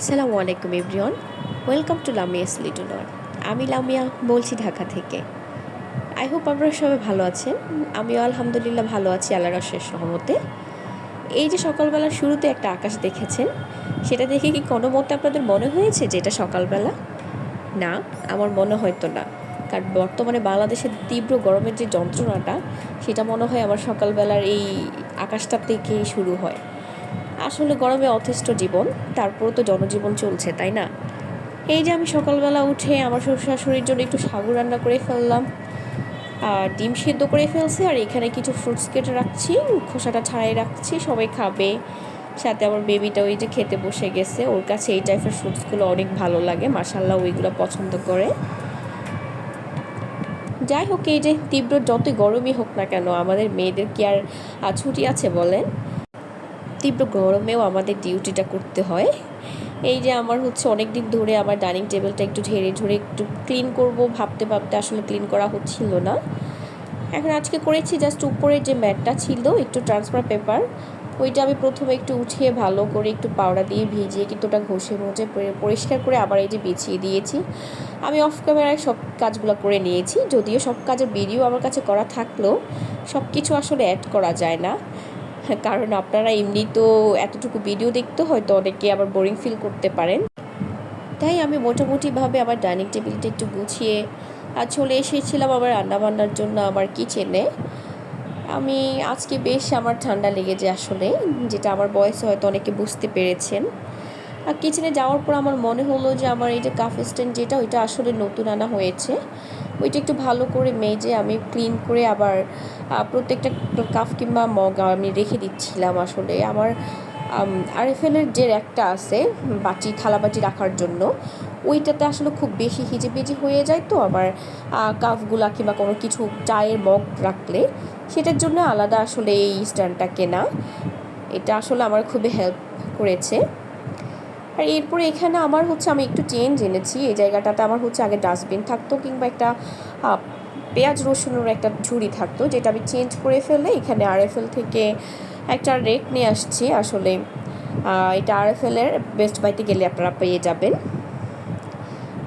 আসসালামু আলাইকুম everyone, welcome to Lamia's little world আমি লামিয়া বলছি ঢাকা থেকে। আই হোপ আপনারা সবাই ভালো আছেন। আমিও আলহামদুলিল্লাহ ভালো আছি আল্লাহ রসের সহমতে এই যে সকালবেলার শুরুতে একটা আকাশ দেখেছেন, সেটা দেখে কি কোনো মতে আপনাদের মনে হয়েছে যে এটা সকালবেলা? না, আমার মনে হয়তো না। কারণ বর্তমানে বাংলাদেশের তীব্র গরমের যে যন্ত্রণাটা, সেটা মনে হয় আমার সকালবেলার এই আকাশটা থেকেই শুরু হয়। আসলে গরমে অথেষ্ট জীবন, তারপরও তো জনজীবন চলছে, তাই না? এই যে আমি সকালবেলা উঠে আমার শ্বশুর শাশুড়ির জন্য একটু সাগু রান্না করে ফেললাম, আর ডিম সেদ্ধ করে ফেলছি, আর এখানে কিছু ফ্রুটস কেটে রাখছি, খোসাটা ছাড়াই রাখছি, সবাই খাবে। সাথে আমার বেবিটা ওই যে খেতে বসে গেছে, ওর কাছে এই টাইপের ফ্রুটসগুলো অনেক ভালো লাগে মাসাল্লাহ ওইগুলো পছন্দ করে। যাই হোক, এই যে তীব্র যতই গরমই হোক না কেন, আমাদের মেয়েদের কি আর ছুটি আছে বলেন? তীব্র গরমেও আমাদের ডিউটিটা করতে হয়। এই যে আমার হচ্ছে অনেক দিন ধরে আমার ডাইনিং টেবিলটা একটু ঝেড়ে ঝুড়ে একটু ক্লিন করব ভাবতে ভাবতে আসলে ক্লিন করা হচ্ছিল না। এখন আজকে করেছি জাস্ট উপরে যে ম্যাটটা ছিল, একটু ট্রান্সফার পেপার, ওইটা আমি প্রথমে একটু উঠিয়ে ভালো করে একটু পাউডার দিয়ে ভিজিয়ে কিন্তু ওটা ঘষে মুছে পরিষ্কার করে আবার এই যে বিছিয়ে দিয়েছি। আমি অফ ক্যামেরায় সব কাজগুলো করে নিয়েছি, যদিও সব কাজের ভিডিও আমার কাছে করা থাকলেও সব কিছু আসলে অ্যাড করা যায় না। কারণ আপনারা এমনি তো এতটুকু ভিডিও দেখতে হয়তো অনেকে আবার বোরিং ফিল করতে পারেন। তাই আমি মোটামুটিভাবে আমার ডাইনিং টেবিলটা একটু গুছিয়ে, আর চলে এসেছিলাম আমার রান্নাবান্নার জন্য আমার কিচেনে আমি আজকে বেশ আমার ঠান্ডা লেগেছে আসলে, যেটা আমার বয়সে হয়তো অনেকে বুঝতে পেরেছেন। আর কিচেনে যাওয়ার পর আমার মনে হলো যে আমার এই যে কাফ স্ট্যান্ড যেটা, ওইটা আসলে নতুন আনা হয়েছে। ওইটা একটু ভালো করে মেজে আমি ক্লিন করে আবার প্রত্যেকটা কাপ কিংবা মগ আমি রেখে দিচ্ছিলাম আসলে। আমার আরএফএলের যে একটা আছে বাটি, থালা বাটি রাখার জন্য, ওইটাতে আসলে খুব বেশি হিজিবিজি হয়ে যায় তো আবার কাপগুলা কিংবা কোনো কিছু চায়ের মগ রাখলে, সেটার জন্য আলাদা আসলে এই স্ট্যান্ডটা কেনা। এটা আসলে আমার খুবই হেল্প করেছে। আর এরপরে এখানে আমার হচ্ছে আমি একটু চেঞ্জ এনেছি। এই জায়গাটাতে আমার হচ্ছে আগে ডাস্টবিন থাকতো কিংবা একটা পেঁয়াজ রসুনের একটা ঝুড়ি থাকতো, যেটা আমি চেঞ্জ করে ফেলে এখানে আরএফএল থেকে একটা রেক নিয়ে আসছি আসলে। এটা আরএফএলের বেস্ট বাইতে গেলে আপনারা পেয়ে যাবেন।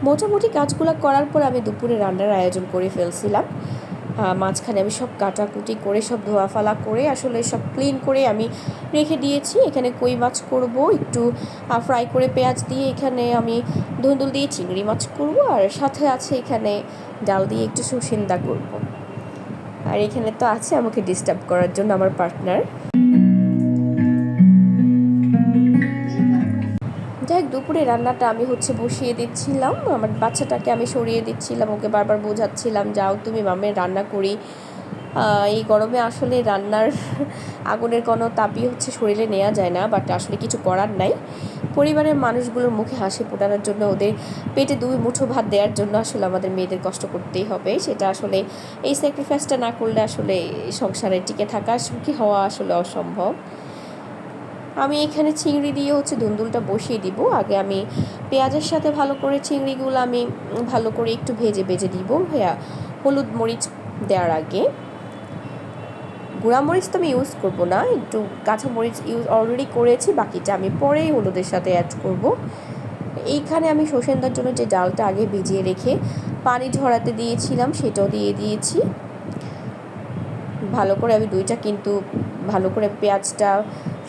মোটামুটি কাজগুলো করার পর আমি দুপুরে রান্নার আয়োজন করে ফেলছিলাম। মাঝখানে আমি সব কাটাকুটি করে, সব ধোয়া ফালা করে, আসলে সব ক্লিন করে আমি রেখে দিয়েছি। এখানে কই মাছ করব? একটু ফ্রাই করে পেঁয়াজ দিয়ে এখানে আমি ধুন্দুল দিয়ে চিংড়ি মাছ করব আর সাথে আছে এখানে ডাল দিয়ে একটু সুসিন্দা করব। আর এখানে তো আছে আমাকে ডিস্টার্ব করার জন্য আমার পার্টনার দুপুরে রান্নাটা আমি হচ্ছে বসিয়ে দিচ্ছিলাম। আমার বাচ্চাটাকে আমি সরিয়ে দিচ্ছিলাম, ওকে বারবার বোঝাচ্ছিলাম, যাও তুমি মামের রান্না করি। এই গরমে আসলে রান্নার আগুনের কোনো তাপই হচ্ছে শরীরে নেওয়া যায় না বাট আসলে কিছু করার নাই। পরিবারের মানুষগুলোর মুখে হাসি ফোটানোর জন্য, ওদের পেটে দুই মুঠো ভাত দেওয়ার জন্য আসলে আমাদের মেয়েদের কষ্ট করতেই হবে। সেটা আসলে এই স্যাক্রিফাইসটা না করলে আসলে সংসারে টিকে থাকা, সুখী হওয়া আসলে অসম্ভব। আমি এখানে চিংড়ি দিয়ে হচ্ছে দুন্দুলটা বসিয়ে দিব। আগে আমি পেঁয়াজের সাথে ভালো করে চিংড়িগুলো আমি ভালো করে একটু ভেজে ভেজে দিব। হ্যাঁ হলুদ মরিচ দেওয়ার আগে। গুঁড়া মরিচ তো আমি ইউজ করব না, একটু কাঁচা মরিচ ইউজ অলরেডি করেছি, বাকিটা আমি পরেই হলুদের সাথে অ্যাড করব। এইখানে আমি সসেন্দার জন্য যে ডালটা আগে ভিজিয়ে রেখে পানি ঝরাতে দিয়েছিলাম, সেটাও দিয়ে দিয়েছি। ভালো করে আমি দুইটা কিন্তু ভালো করে পেঁয়াজটা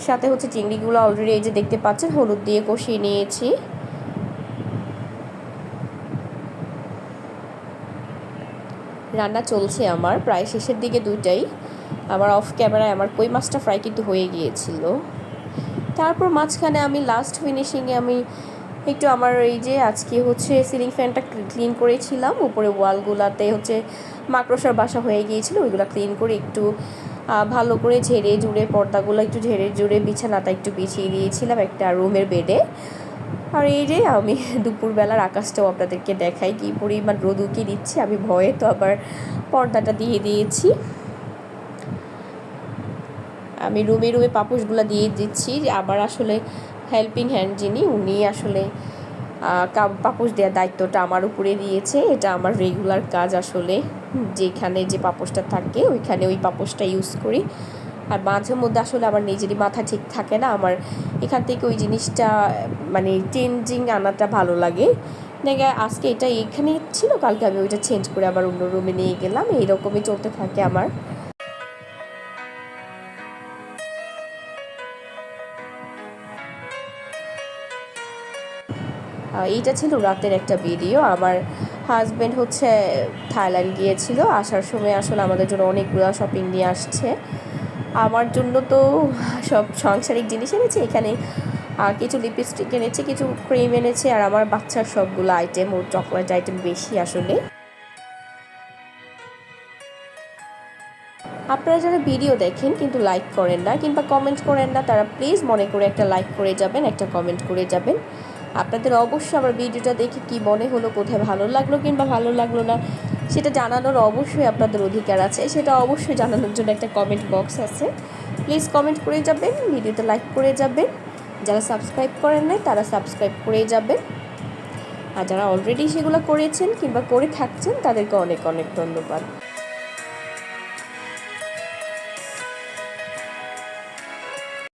সাথে হচ্ছে চিংড়িগুলো অলরেডি এই যে দেখতে পাচ্ছেন, হলুদ দিয়ে কষিয়ে নিয়েছি। রান্না চলছে আমার, প্রায় শেষের দিকে দুইটাই। আমার অফ ক্যামেরায় আমার কই মাছটা ফ্রাই কিন্তু হয়ে গিয়েছিল। তারপর মাঝখানে আমি লাস্ট ফিনিশিংয়ে আমি একটু আমার এই যে আজকে হচ্ছে সিলিং ফ্যানটা ক্লিন করেছিলাম। উপরে ওয়ালগুলাতে হচ্ছে মাকড়সার বাসা হয়ে গিয়েছিল, ওইগুলো ক্লিন করে একটু ভালো করে ঝেড়ে জুড়ে পর্দাগুলো একটু ঝেড়ে জুড়ে বিছানাটা একটু বিছিয়ে দিয়েছিলাম একটা রুমের বেডে। আর এই যে আমি দুপুরবেলার আকাশটাও আপনাদেরকে দেখাই কি পরিমাণ রোদ উকিয়ে দিচ্ছে, আমি ভয়ে তো আবার পর্দাটা দিয়ে দিয়েছি। আমি রুমে রুমে পাপুসগুলো দিয়ে দিচ্ছি, আবার আসলে হেল্পিং হ্যান্ড যিনি, উনি আসলে পাপোশ দেওয়ার দায়িত্বটা আমার উপরে দিয়েছে এটা আমার রেগুলার কাজ আসলে। যেখানে যে পাপোশটা থাকে, ওইখানে ওই পাপোশটা ইউজ করি। আর মাঝে মধ্যে আসলে আমার নিজেরই মাথা ঠিক থাকে না। আমার এখান থেকে ওই জিনিসটা মানে চেঞ্জিং আনাটা ভালো লাগে। দেখে, আজকে এটা এখানে ছিল, কালকে আমি ওইটা চেঞ্জ করে আবার অন্য রুমে নিয়ে গেলাম। এইরকমই চলতে থাকে আমার। এইটা ছিল রাতের একটা ভিডিও। আমার হাজব্যান্ড হচ্ছে থাইল্যান্ড গিয়েছিল। আসার সময় আসলে আমাদের জন্য অনেকগুলো শপিং নিয়ে আসছে। আমার জন্য তো সব সাংসারিক জিনিস এনেছে। এখানে কিছু লিপস্টিক এনেছে, কিছু ক্রিম এনেছে, আর আমার বাচ্চার সবগুলো আইটেম ও চকলেট আইটেম বেশি আসলে। আপনারা যারা ভিডিও দেখেন কিন্তু লাইক করেন না কিংবা কমেন্ট করেন না, তারা প্লিজ মনে করে একটা লাইক করে যাবেন, একটা কমেন্ট করে যাবেন। আপনাদের অবশ্যই আমার ভিডিওটা দেখে কি মনে হলো, কোথায় ভালো লাগল কিংবা ভালো লাগল না, সেটা জানানোর অবশ্যই আপনাদের অধিকার আছে। সেটা অবশ্যই জানানোর জন্য একটা কমেন্ট বক্স আছে। প্লিজ কমেন্ট করে যাবেন, ভিডিওতে লাইক করে যাবেন। যারা সাবস্ক্রাইব করেন নাই, তারা সাবস্ক্রাইব করে যাবেন। আর যারা অলরেডি সেগুলো করেছেন কিংবা করে থাকছেন, তাদেরকে অনেক অনেক ধন্যবাদ।